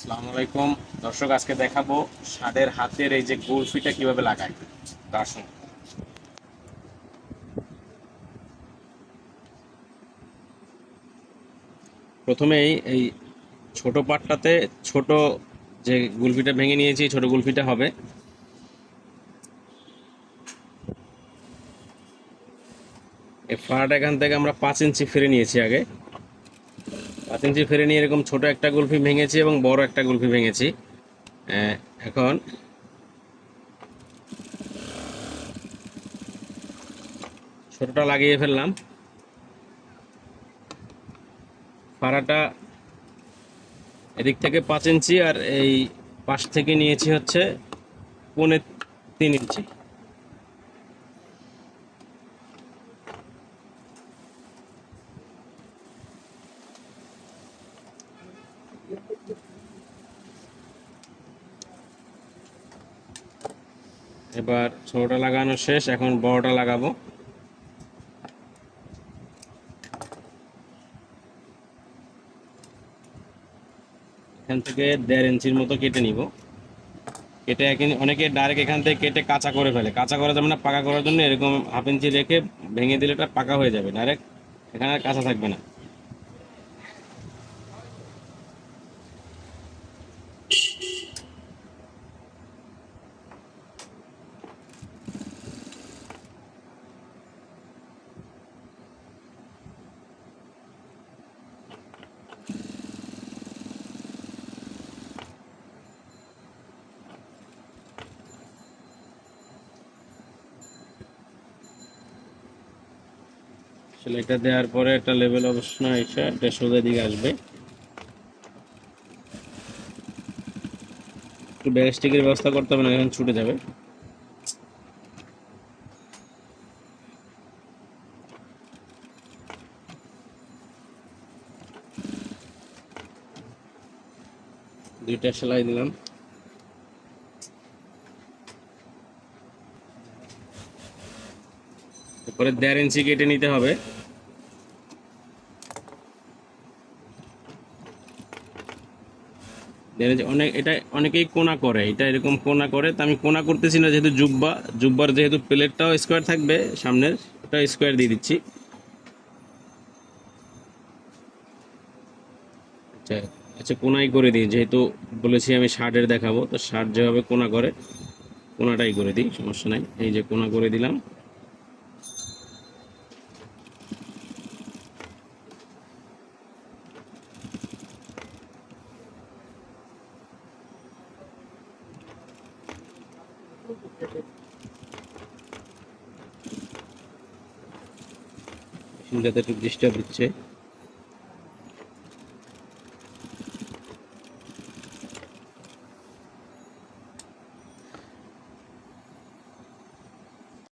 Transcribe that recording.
আসসালামু দর্শক, আজকে দেখাবো ষাটের হাতের এই যে গুলফিটা কীভাবে লাগায়। সঙ্গে প্রথমেই এই ছোট পাটটাতে ছোট যে গুলফিটা ভেঙে নিয়েছি, ছোট গুলফিটা হবে। এই ফাড়াটা এখান থেকে আমরা পাঁচ ইঞ্চি ফিরে নিয়েছি আগে। পাঁচ ইঞ্চি ফেরে নিয়ে এরকম ছোট একটা গুলফি ভেঙেছি এবং বড় একটা গুলফি ভেঙেছি। এখন ছোটটা লাগিয়ে ফেললাম। ফাড়াটা এদিক থেকে পাঁচ ইঞ্চি আর এই পাশ থেকে নিয়েছি হচ্ছে পৌনে তিন ইঞ্চি। এবার ছোটটা লাগানো শেষ, এখন বড়টা লাগাবো। এখান থেকে দেড় ইঞ্চির মতো কেটে নিব। কেটে অনেকে ডাইরেক্ট এখান থেকে কেটে কাঁচা করে ফেলে। কাঁচা করা যাবে না, পাকা করার জন্য এরকম হাফ ইঞ্চি রেখে ভেঙে দিলে এটা পাকা হয়ে যাবে। ডাইরেক্ট এখানে কাঁচা থাকবে না। আসলে এটা দেওয়ার পরে একটা লেভেল অবশ্য এসে এটা সোজা দিকে আসবে। একটু ব্যারিস্টিকের ব্যবস্থা করতে হবে না এখন ছুটে যাবে। দুইটা সেলাই দিলাম। তারপরে দেড় ইঞ্চি কেটে নিতে হবে। অনেক এটা অনেকেই কোনা করে, এটা এরকম কোনা করে। তো আমি কোনা করতেছি না, যেহেতু জুব্বা, জুব্বার যেহেতু প্লেটটাও স্কোয়ার থাকবে সামনের ওটা স্কোয়ার দিয়ে দিচ্ছি। আচ্ছা আচ্ছা কোনাই করে দিই, যেহেতু বলেছি আমি শার্টের দেখাবো, তো শার্ট যেভাবে কোনা করে, কোনাটাই করে দিই, সমস্যা নাই। এই যে কোনা করে দিলাম। মেশিনটাতে একটু ডিস্টার্ব দিচ্ছে